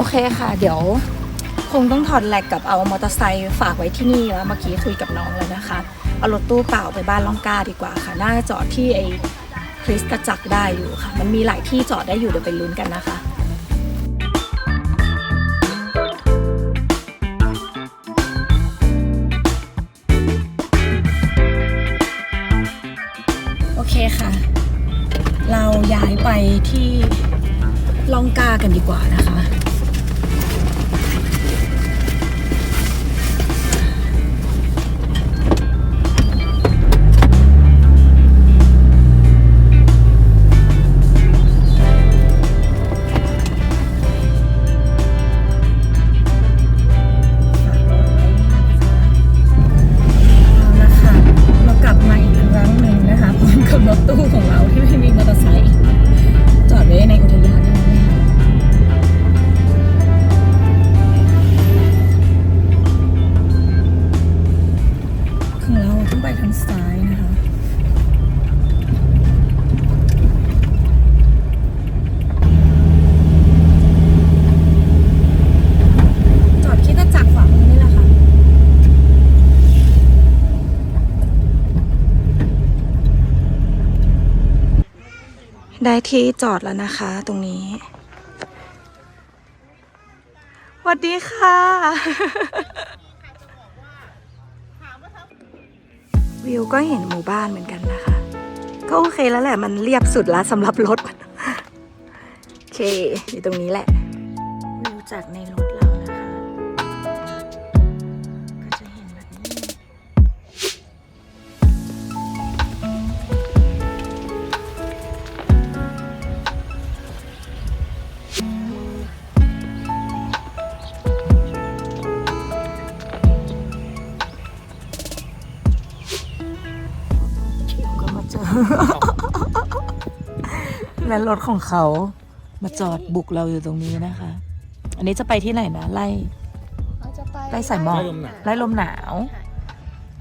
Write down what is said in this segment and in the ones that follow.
โอเคค่ะเดี๋ยวคงต้องถอดแหลกกับเอามอเตอร์ไซค์ฝากไว้ที่นี่แล้วเมื่อกี้คุยกับน้องแล้วนะคะ เอารถตู้เปล่าไปบ้านล่องกาดีกว่าค่ะ น่าจะจอดที่ไอ้คริสตจักรได้อยู่ค่ะ มันมีหลายที่จอดได้อยู่เดี๋ยวไปลุ้นกันนะคะโอเคค่ะ เราย้ายไปที่ล่องกากันดีกว่านะคะ ที่จอดแล้วนะคะ ตรงนี้สวัสดีค่ะ วิวก็เห็นหมู่บ้านเหมือนกันนะคะ ก็โอเคแล้วแหละมันเรียบสุดแล้วสำหรับรถ โอเค อยู่ตรงนี้แหละ วิวจากในรถ และรถของเขามาจอดบุกเราอยู่ตรงนี้นะคะ อันนี้จะไปที่ไหนนะไล่เราจะไปไล่สายหมอกไล่ลมหนาวไล่ลมหนาว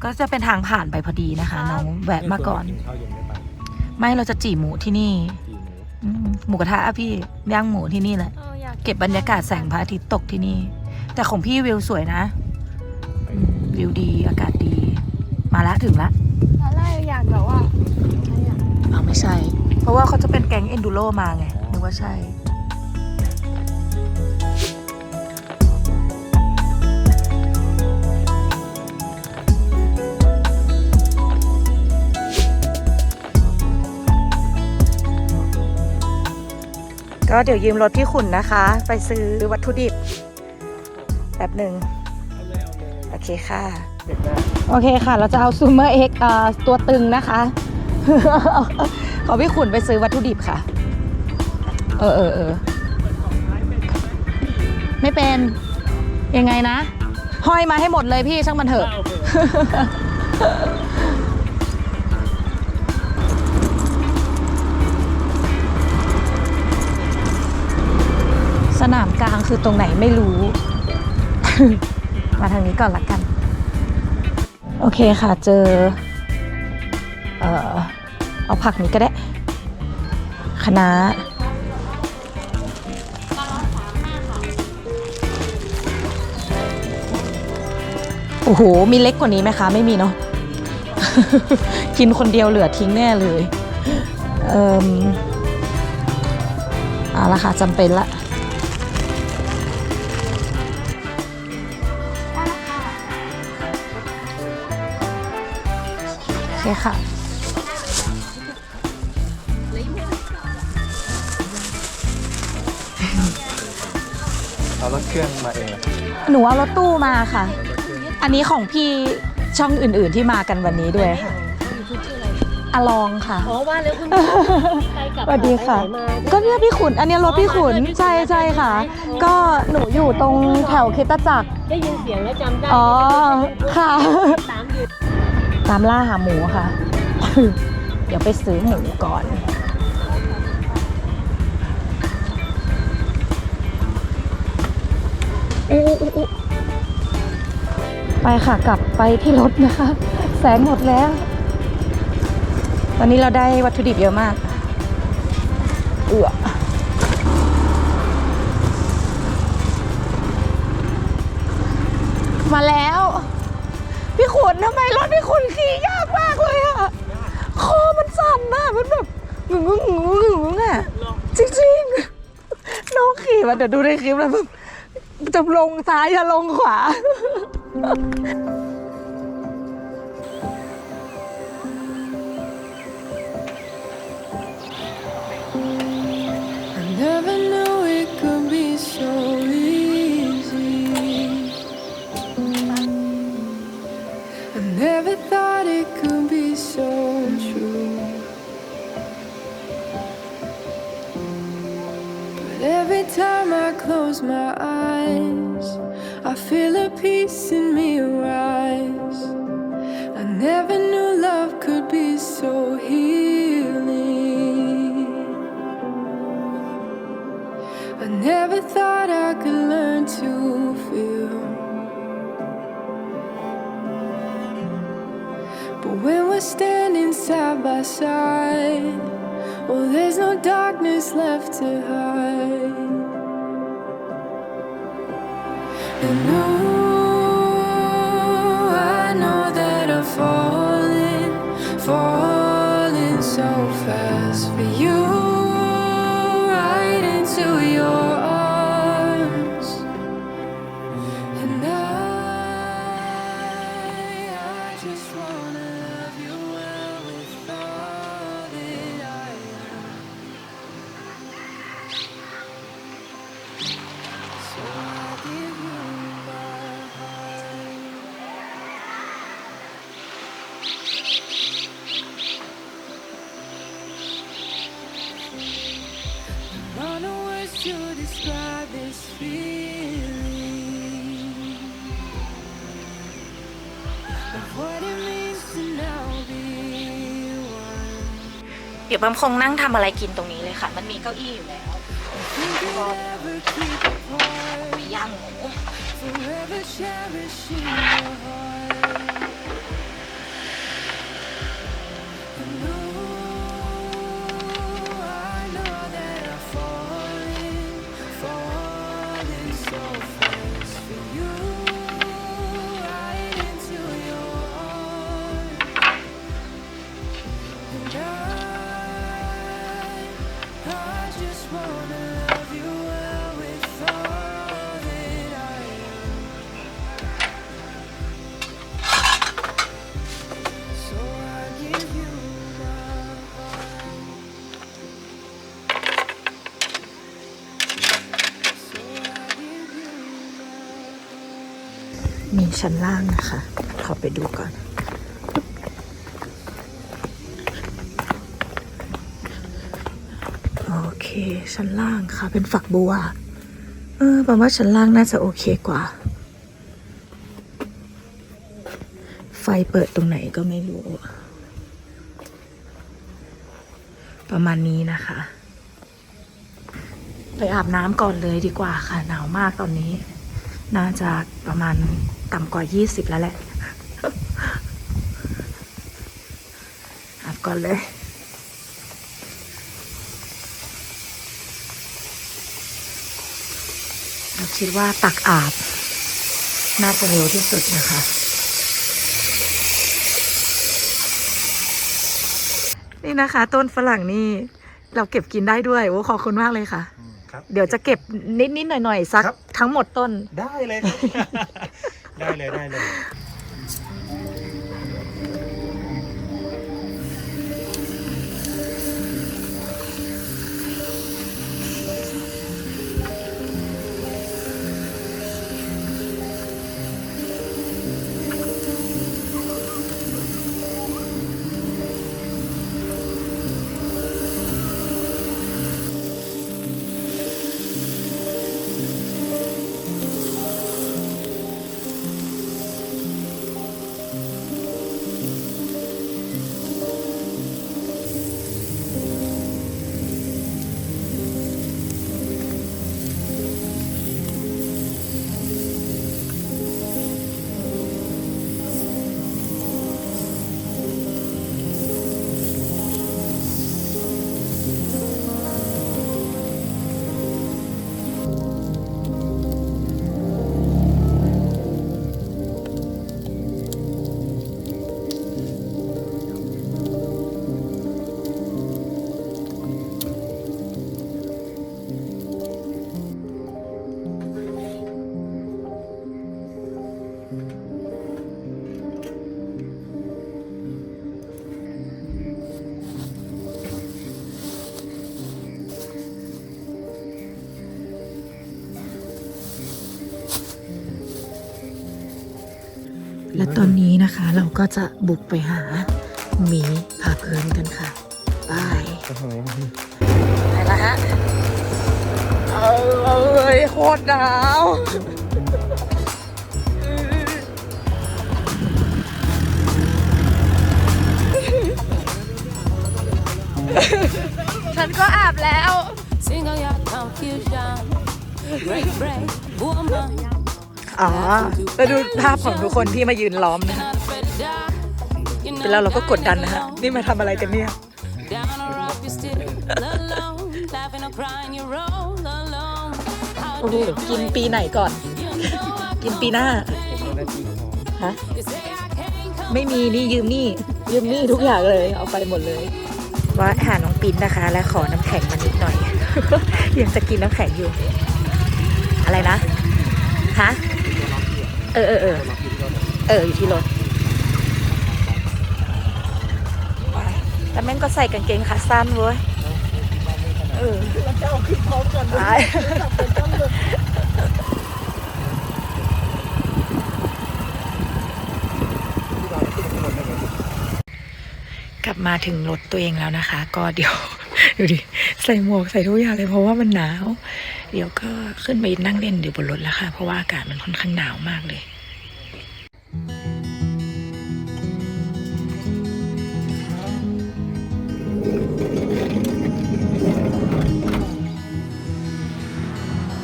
ก็จะเป็นทางผ่านไปพอดีนะคะน้องแวะมาก่อนกินข้าวเย็นได้ปะไม่เราจะจี่หมูที่นี่กี่หมูอืมหมูกระทะอะพี่ย่างหมูที่นี่แหละ เอออยากเก็บบรรยากาศแสงพระอาทิตย์ตกที่นี่ แต่ของพี่วิวสวยนะไปอืมวิวดีอากาศดี มาละถึงละ นแก๊งเอนดูโรมาไงนึกว่าใช่ก็เดี๋ยวยืมรถพี่ขุนนะคะ ไปซื้อวัตถุดิบแบบหนึ่งโอเคค่ะ โอเคค่ะ เราจะเอาซูเมอร์เอ็กตัวตึงนะคะ ขอพี่ขุนไปซื้อวัตถุดิบค่ะ เออเออเออไม่เป็นยังไงนะ ห้อยมาให้หมดเลยพี่ช่างมันเถอะโอเคสนามกลางคือตรงไหนไม่รู้ มาทางนี้ก่อนละกัน โอเคค่ะเจอ เอาผักนี้ก็ได้คะน้าโอ้โห มีเล็กกว่านี้ไหมคะ ไม่มีเนาะ กินคนเดียวเหลือทิ้งแน่เลย เอ่มเอาละค่ะจำเป็นละโอเคค่ะ รถเครื่องมาเองเหรอหนูเอารถตู้มาค่ะ อันนี้ของพี่ช่องอื่นๆที่มากันวันนี้ด้วยค่ะอลองค่ะ อ๋อว่าแล้วคุณไปกับสวัสดีค่ะไปไหนมาก็เนี่ยพี่ขุน อันนี้รถพี่ขุน ใช่ใช่ค่ะ ก็หนูอยู่ตรงแถวคริดตจักร ได้ยินเสียงแล้วจำได้อ๋อ ค่ะ ตามอยู่ตามล่าหาหมูค่ะ เดี๋ยวไปซื้อหมูก่อน อู้อู้อู้ไปค่ะกลับไปที่รถนะคะ แสงหมดแล้ว ตอนนี้เราได้วัตถุดิบเยอะมาก เอือมาแล้ว พี่ขุนทำไมรถพี่ขุนขี่ยากมากเลยอะคอมันสั่นนะมันแบบงึงงึงงึงงึงอะจริงๆ น้องขี่มาเดี๋ยวดูในคลิปแล้วแบบ จะลงซ้ายจะลงขวา I never knew close my eyes, I feel a peace in me rise. I never knew love could be so healing. I never thought I could learn to feel. But when we're standing side by side, oh, there's no darkness left to hide and know. เดี๋ยวบัมคงนั่งทำอะไรกินตรงนี้เลยค่ะ มันมีเก้าอี้อยู่แล้วมีย่างหมู ชั้นล่างนะคะขอไปดูก่อน โอเคชั้นล่างค่ะ เป็นฝักบัว เออแปลว่าชั้นล่างน่าจะโอเคกว่า ไฟเปิดตรงไหนก็ไม่รู้ ประมาณนี้นะคะ ไปอาบน้ำก่อนเลยดีกว่าค่ะ หนาวมากตอนนี้ น่าจะประมาณต่ำกว่า 20 แล้วแหละอาบก่อนเลยเราคิดว่าตักอาบ น่าจะเร็วที่สุดนะคะ นี่นะคะ ต้นฝรั่งนี่ เราเก็บกินได้ด้วย โอ้ขอบคุณมากเลยค่ะ ครับ เดี๋ยวจะเก็บนิดๆหน่อยๆสักครับ ทั้งหมดต้น ได้เลยครับ ได้เลยได้เลย และตอนนี้นะคะเราก็จะบุกไปหาหมีพาเพลินกันค่ะบายไปละฮะเอ้ยโคตรหนาวฉันก็อาบแล้ว Single your confusion. Break, break, woman. อ๋อแล้วดูภาพของทุกคนที่มายืนล้อมนะ Not afraid to die. You know แล้วเราก็กดดันนะฮะ นี่มาทำอะไรกันเนี่ย โอ้โหกินปีไหนก่อน กินปีหน้า ฮะ ไม่มีนี่ยืมนี่ ยืมนี่ทุกอย่างเลย เอาไปหมดเลยว่าหาน้องปินนะคะ และขอน้ำแข็งมานิดหน่อย ยังจะกินน้ำแข็งอยู่ อะไรนะ ฮะ เออเออเออเอออยู่ที่รถแต่แม่งก็ใส่กางเกงขาสั้นเว้ยเออแล้วจะเอาขึ้นพร้อมกันกลับมาถึงรถตัวเองแล้วนะคะ ก็เดี๋ยวดูดิใส่หมวกใส่ทุกอย่างเลยเพราะว่ามันหนาว เดี๋ยวก็ขึ้นไปนั่งเล่นอยู่บนรถแล้วค่ะ เพราะว่าอากาศมันค่อนข้างหนาวมากเลย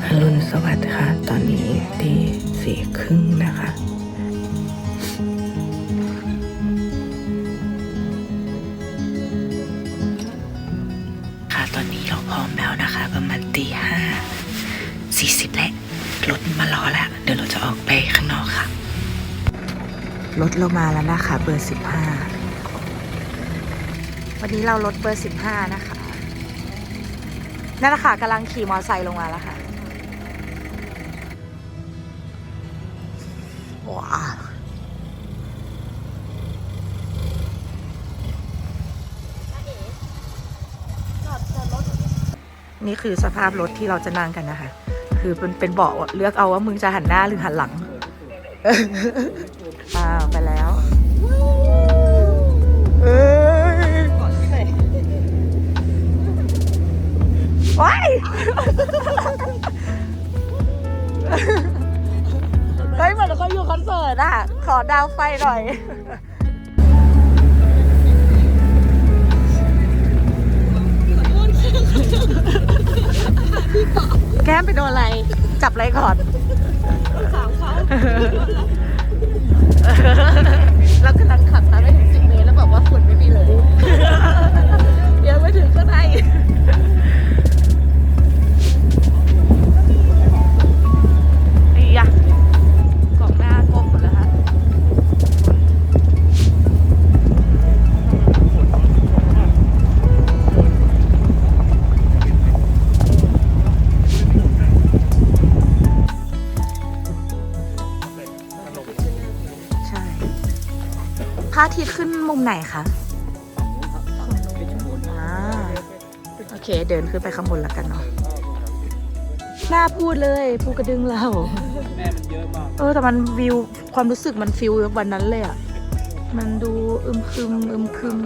อรุณสวัสดิ์ค่ะ ตอนนี้ตีสี่ครึ่งนะคะค่ะ รถเรามาแล้วนะคะเบอร์สิบห้าวันนี้เรารถเบอร์สิบห้านะคะ นั่นแหละค่ะกำลังขี่มอเตอร์ไซค์ลงมาแล้วค่ะว้าวนี่คือสภาพรถที่เราจะนั่งกันนะคะ คือเป็นเป็นเบาะเลือกเอาว่ามึงจะหันหน้าหรือหันหลัง เฮ้ยเหมือนเขาอยู่คอนเสิร์ตอะขอดาวไฟหน่อย แก้มไปโดนอะไร จับอะไรก่อนถามเขาเรากำลังขับมาไม่ถึงสิบเมตรแล้วบอกว่าฝุ่นไม่มีเลยยังไม่ถึงข้าง พระอาทิตย์ขึ้นมุมไหนคะอ่าโอเค เดินขึ้นไปข้างบนแล้วกันเนาะน่าพูดเลยภูกระดึงเรา แม่มันเยอะมาก เออแต่มันวิวความรู้สึกมันฟิลวันนั้นเลยอะ่ะมันดูอึมครึมอึมครึม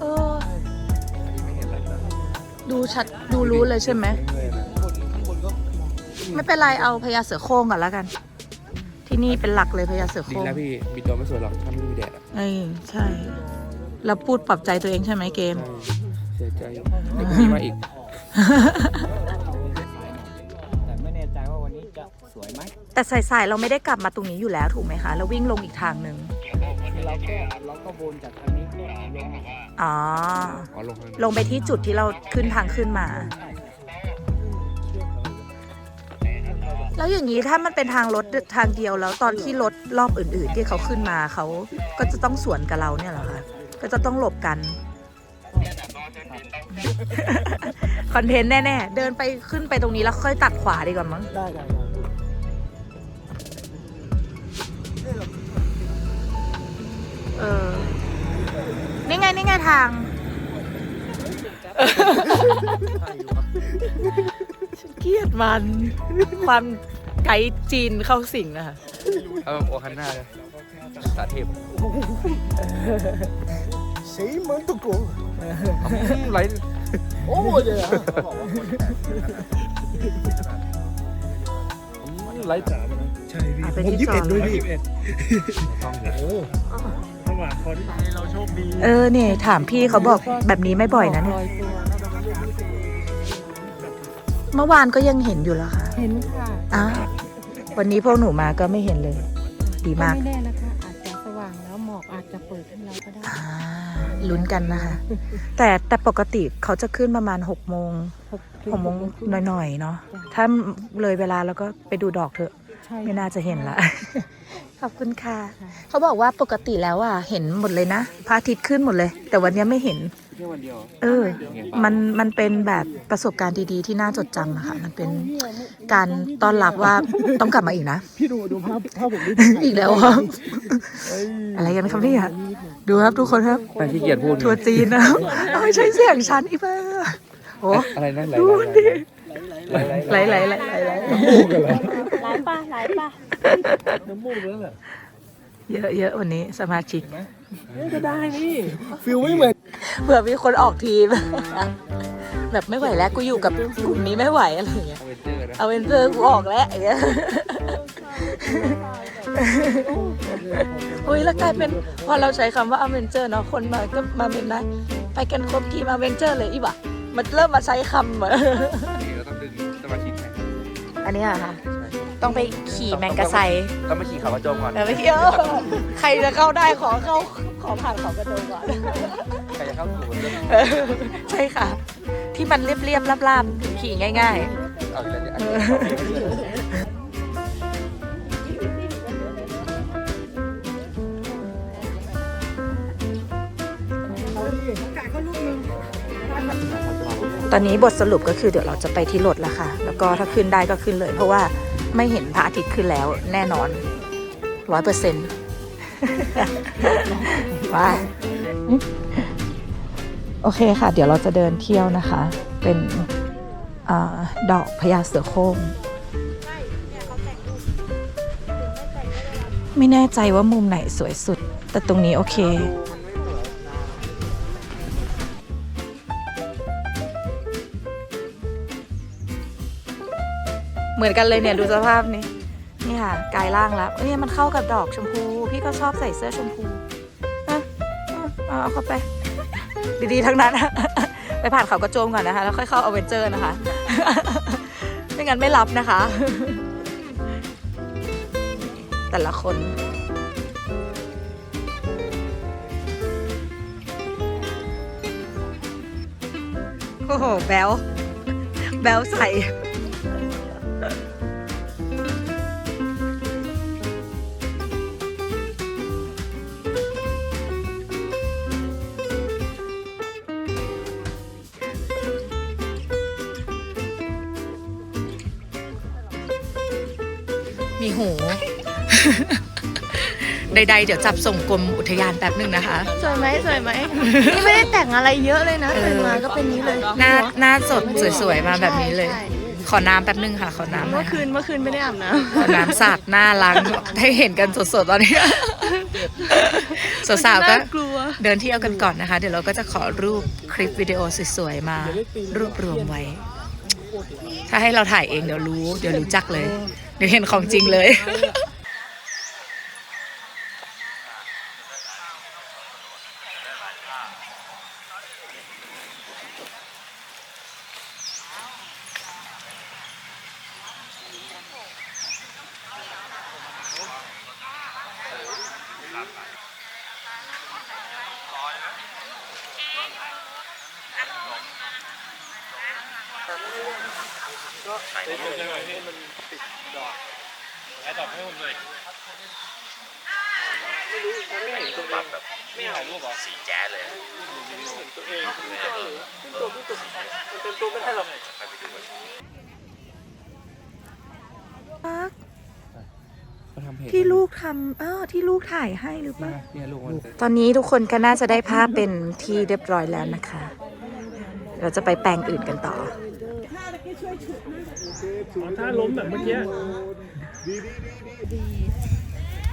เออ ดูชัดดูรู้เลยใช่ไหม ไม่เป็นไรเอาพญาเสือโคร่งก่อนแล้วกัน ที่นี่เป็นหลักเลยพญาเสือโคดีร่ง แล้วพี่บิดตัวไม่สวยหรอกถ้าไม่มี แดดอะเอ้ยใช่ แล้วพูดปรับใจตัวเองใช่ไหมเกมใช่เสียใจเด็กนี้มาอีก แต่ไม่แน่ใจว่าวันนี้จะสวยไหมแต่สายๆเราไม่ได้กลับมาตรงนี้อยู่แล้วถูกไหมคะ เราวิ่งลงอีกทางหนึ่งคือเราก็เราก็วนจากทางนี้ก็ลงอ๋อ อ๋อลงข้างลงไปที่จุดที่เราขึ้นทางขึ้นมา แล้วอย่างนี้ถ้ามันเป็นทางรถทางเดียวแล้วตอนที่รถรอบอื่น ๆ ที่เขาขึ้นมาเขาก็จะต้องสวนกับเราเนี่ยเหรอคะก็จะต้องหลบกันคอนเทนต์แน่ๆ เดินไปขึ้นไปตรงนี้แล้วค่อยตัดขวาดีกว่ามั้งได้ได้เออ นี่ไง นี่ไงทาง เกลียดมัน ความไกด์จีนเข้าสิงนะคะ เอาโอคันหน้าเลยสาเทพสีเหมือนตุกงไรโอ้ยเลยฮะไรจ๋าใช่พี่อะไปผมที่ยี่สิบเอ็ดจอด้วยพี่ต้องเลยโอ้ระหว่างคนที่เราโชคดี เออเนี่ยถามพี่เขาบอกแบบนี้ไม่บ่อยนะเนี่ย เมื่อวานก็ยังเห็นอยู่แล้วค่ะเห็นค่ะอ้าววันนี้พวกหนูมาก็ไม่เห็นเลย ดีมากไม่แน่นะคะ อาจจะสว่างแล้วหมอกอาจจะเปิดให้เราก็ได้อ่าลุ้นกันนะคะ แต่แต่ปกติเขาจะขึ้นประมาณ6กโมงหกหกโมงหน่อยๆเนาะถ้าเลยเวลาแล้วก็ไปดูดอกเถอะ ใช่ไม่น่าจะเห็นละ ขอบคุณค่ะ เขาบอกว่าปกติแล้วอะเห็นหมดเลยนะพระอาทิตย์ขึ้นหมดเลย แต่วันนี้ไม่เห็น แค่วันเดียว เออ มันมันเป็นแบบประสบการณ์ดีๆ ที่น่าจดจำนะคะมันเป็นการต้อนรับว่าต้องกลับมาอีกนะ พี่ดูดูภาพภาพผมดิอีกแล้วครับอะไรกันครับเนี่ยดูครับทุกคนครับแต่ที่เกียจพูดทัวร์จีนนะครับเอาไม่ใช่เสียงฉันอีบ้าโอ้อะไรนั่นไหลดูดิไหลไหลไหลไหลไหลไหลหลายป่ะหลายป่ะน้ำมูกนั่นแหละเยอะเยอะวันนี้สมาชิก ก็ได้นี่ฟิลไม่เหมือนเผื่อมีคนออกทีม แบบไม่ไหวแล้วกูอยู่กับกลุ่มนี้ไม่ไหวอะไรอย่างเงี้ย เอาเวนเจอร์นะเอาเวนเจอร์กูออกแล้วอย่างเงี้ยอุ้ยแล้วกลายเป็นพอเราใช้คำว่าอเวนเจอร์เนาะคนมาก็มาเป็นนะไปกันครบทีมอเวนเจอร์เลยอีบะมันเริ่มมาใช้คำอะนี่เราต้องดึงสมาชิกแข่งอันเนี้ยค่ะ ต้องไปขี่แมงกะไซต้องมาขี่เขากระโจมก่อน แต่ไม่เกี่ยวใครจะเข้าได้ขอเข้าขอผ่านเขากระโดงก่อน ใครจะเข้าสู่เรื่องเออใช่ค่ะ ที่มันเรียบๆลาบๆขี่ง่าย เอาอีกแล้วเนี่ยๆ ตอนนี้บทสรุปก็คือเดี๋ยวเราจะไปที่รถแล้วค่ะ แล้วก็ถ้าขึ้นได้ก็ขึ้นเลย เพราะว่า ไม่เห็นพระอาทิตย์ขึ้นแล้วแน่นอนร้อยเปอร์เซ็นต์ว้าโอเคค่ะ เดี๋ยวเราจะเดินเที่ยวนะคะ เป็นอดอกพญาเสือโคร่งไม่แน่ใจว่ามุมไหนสวยสุด แต่ตรงนี้โอเค มือนกันเลยเนี่ยดูสภาพนี้ นี่ค่ะกายล่างแล้วเนี่ยมันเข้ากับดอกชมพู พี่ก็ชอบใส่เสื้อชมพูอะอะเอาเข้าไป ดีๆทั้งนั้น ไปผ่านเขากระโจมก่อนนะคะ แล้วค่อยเข้าอเวนเจอร์นะคะ ไม่งั้นไม่รับนะคะ แต่ละคนโอ้โหแบลแบลใส่ ใดๆ เดี๋ยวจับส่งกรมอุทยานแป๊บหนึ่งนะคะ สวยไหมสวยไหมนี่ไม่ได้แต่งอะไรเยอะเลยนะเออตื่นมาก็เป็นนี้เลยหน้าหน้าสดสวยๆมาแบบนี้เลย ใช่ขอน้ำแป๊บหนึงค่ะ ขอน้ำหน่เมื่ออยคืนเมื่อคืนไม่ได้อาบน้ขอน้ำสาดหน้าล้างให้เห็นกันสดๆตอนนี้ำสาวๆก็ น่ากลัว เดินเที่ยวกันก่อนนะคะ เดี๋ยวเราก็จะขอรูปคลิปวิดีโอสวยๆมารวบรวมไว้ ถ้าให้เราถ่ายเองเดี๋ยวรู้ เดี๋ยวรู้จักเลย เดี๋ยวเห็นของจริงเลย เขาทำเพจที่ลูกทำเออที่ลูกถ่ายให้หรือเปล่าเนี่ยลูกมันตอนนี้ทุกคนก็น่าจะได้ภาพเป็นที่เรียบร้อยแล้วนะคะ เราจะไปแปลงอื่นกันต่อถ้าล้มแบบเมื่อกี้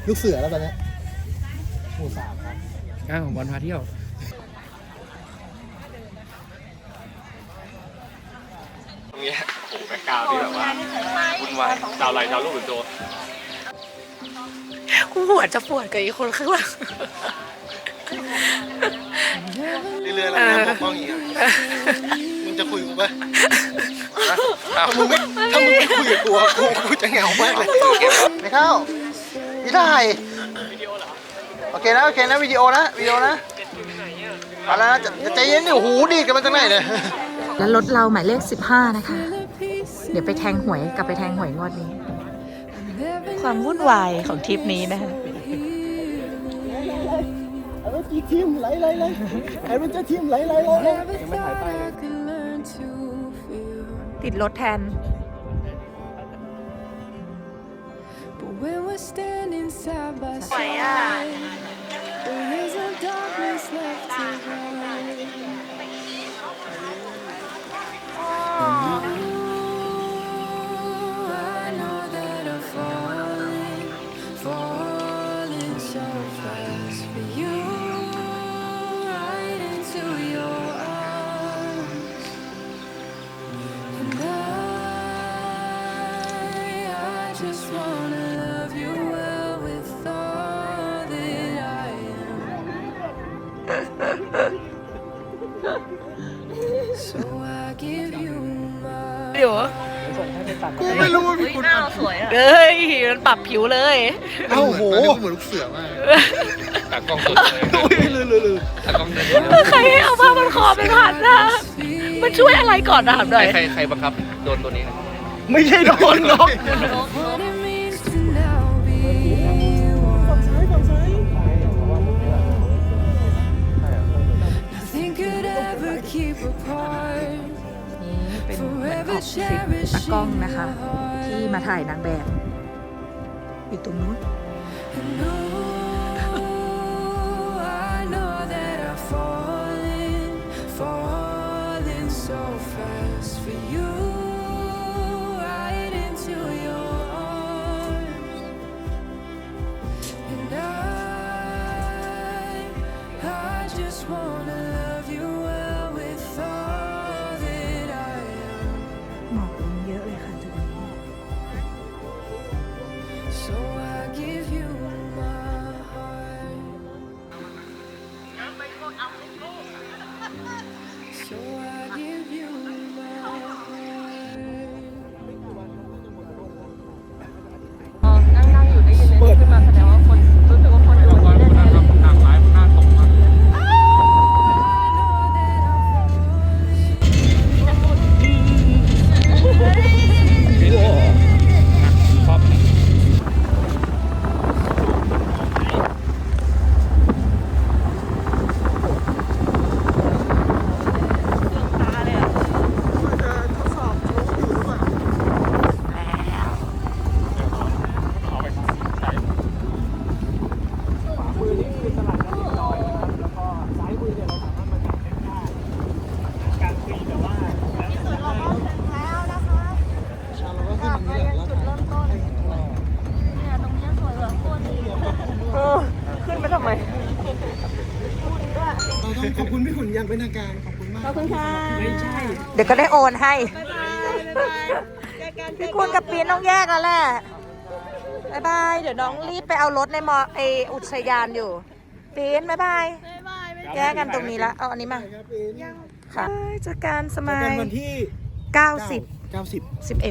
ลูกเสือแล้วตอนเนี้ยหมู่สามครับอ้าวบอลพาเที่ยว ตรงเนี้ยโอ้โหแบ็คกราวด์ที่แบบว่าวุ่นวายดาวไลน์ดาวลูกหรือโจกูหัวจะปวดกับอีกคนข้างหลัง เรื่อยๆแล้วนะปกป้องอย่างเงี้ยมึงจะคุยกูปะถ้ามึงไม่ถ้ามึงไม่คุยกับกูอะกูกูจะเหงามากเลยไม่เข้าพี่ถ่ายโอเคนะโอเคนะวิดีโอนะวิดีโอนะเอาแล้วนะจะจะใจเย็นดิโอ้โหดีดกันมาจากไหนเนี่ย แล้วรถเราหมายเลข 15 นะคะ เดี๋ยวไปแทงหวยกลับไปแทงหวยงวดนี้ ความวุ่นวายของทริปนี้นะคะติดรถแทน But when we're standing side by side, there is no darkness left to hide. Oh, กูไม่รู้ว่ามีคนเอ้ยมันปรับผิวเลย เอ้าโหเหมือนลูกเสือมากตากล้องสุดเลยลือลือลือตากล้องเดินใครให้เอาผ้ามันคอไปผัดนะมันช่วยอะไรก่อนถามหใครน่อยใครใครบังคับโดนตัวนี้นะไม่ใช่โดนนก what it means to now be one. Nothing could ever keep apart. คลิปตากล้องนะคะ ที่มาถ่ายนางแบบ อยู่ตรงนู้น เดี๋ยวก็ได้โอนให้ พี่คุณกับปีนต้องแยกแล้วแหละบายบาย เดี๋ยวน้องรีบไปเอารถในมอไออุทยานอยู่ ปีนบายบายแยกกันตรงนี้ละ เอาอันนี้มา ค่ะเจากการสมักัยนวันที่90 90 11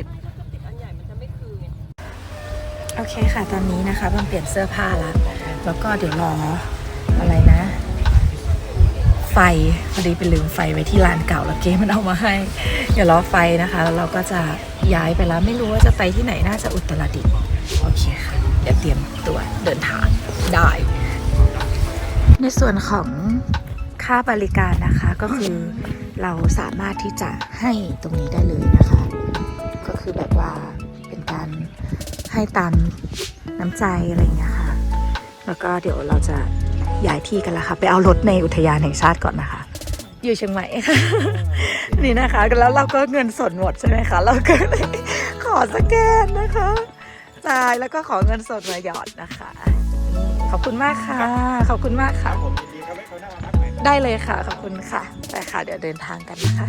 โอเคค่ะ ตอนนี้นะคะเพิ่งเปลี่ยนเสื้อผ้าแล้วแล้วก็เดี๋ยวรออะไรนะ ไฟพอดีไปลืมไฟไว้ที่ร้านเก่าแล้วเก๊มันเอามาให้เดี๋ยวรอไฟนะคะแล้วเราก็จะย้ายไปแล้วไม่รู้ว่าจะไปที่ไหนน่าจะอุตรดิตถ์โอเคค่ะเดี๋ยวเตรียมตัวเดินทางได้ ในส่วนของค่าบริการนะคะก็คือเราสามารถที่จะให้ตรงนี้ได้เลยนะคะ ก็คือแบบว่าเป็นการให้ตามน้ำใจอะไรอย่างเงี้ยค่ะ แล้วก็เดี๋ยวเราจะ ย้ายที่กันแล้วค่ะ ไปเอารถในอุทยานแห่งชาติก่อนนะคะ อยู่เชียงใหม่ค่ะ นี่นะคะแล้วเราก็เงินสดหมดใช่ไหมคะ เราก็เลยขอสแกนนะคะจ่ายแล้วก็ขอเงินสดมาหยอดนะคะนี่ขอบคุณมากค่ะ ขอบคุณมากค่ะผมยินดีครับให้เขาหน้ามาพักใหม่ได้เลยค่ะ ขอบคุณค่ะ ไปค่ะ เดี๋ยวเดินทางกันนะคะ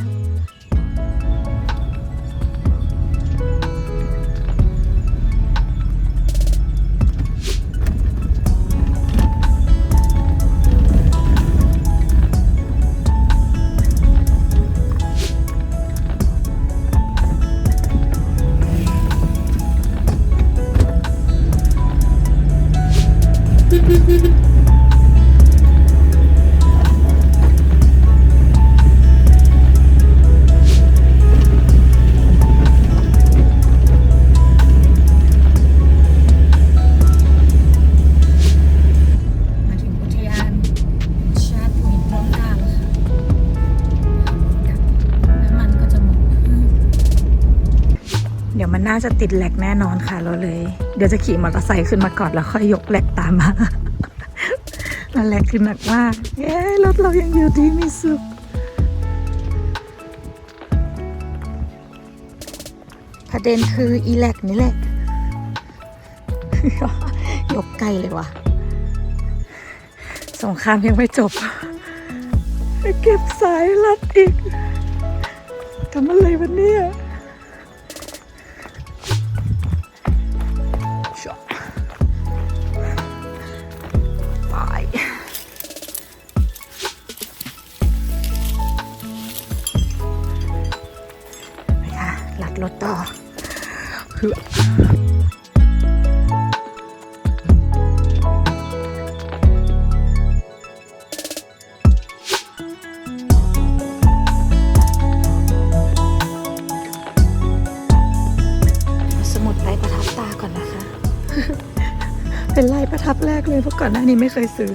น่าจะติดแหลกแน่นอนค่ะเราเลย เดี๋ยวจะขี่มอเตอร์ไซค์ขึ้นมาก่อนแล้วค่อยยกแหลกตามมานั่นแหละคือหนักมากเย้รถเรายังอยู่ที่มิสุประเด็นคืออีแหลกนี่แหละ ยกไกลเลยว่ะ สงครามยังไม่จบ เก็บสายรัดอีกทำอะไรวันนี้ช อนนะคะเป็นลายประทับแรกเลยเพราะก่อนหน้านี้ไม่เคยซื้อ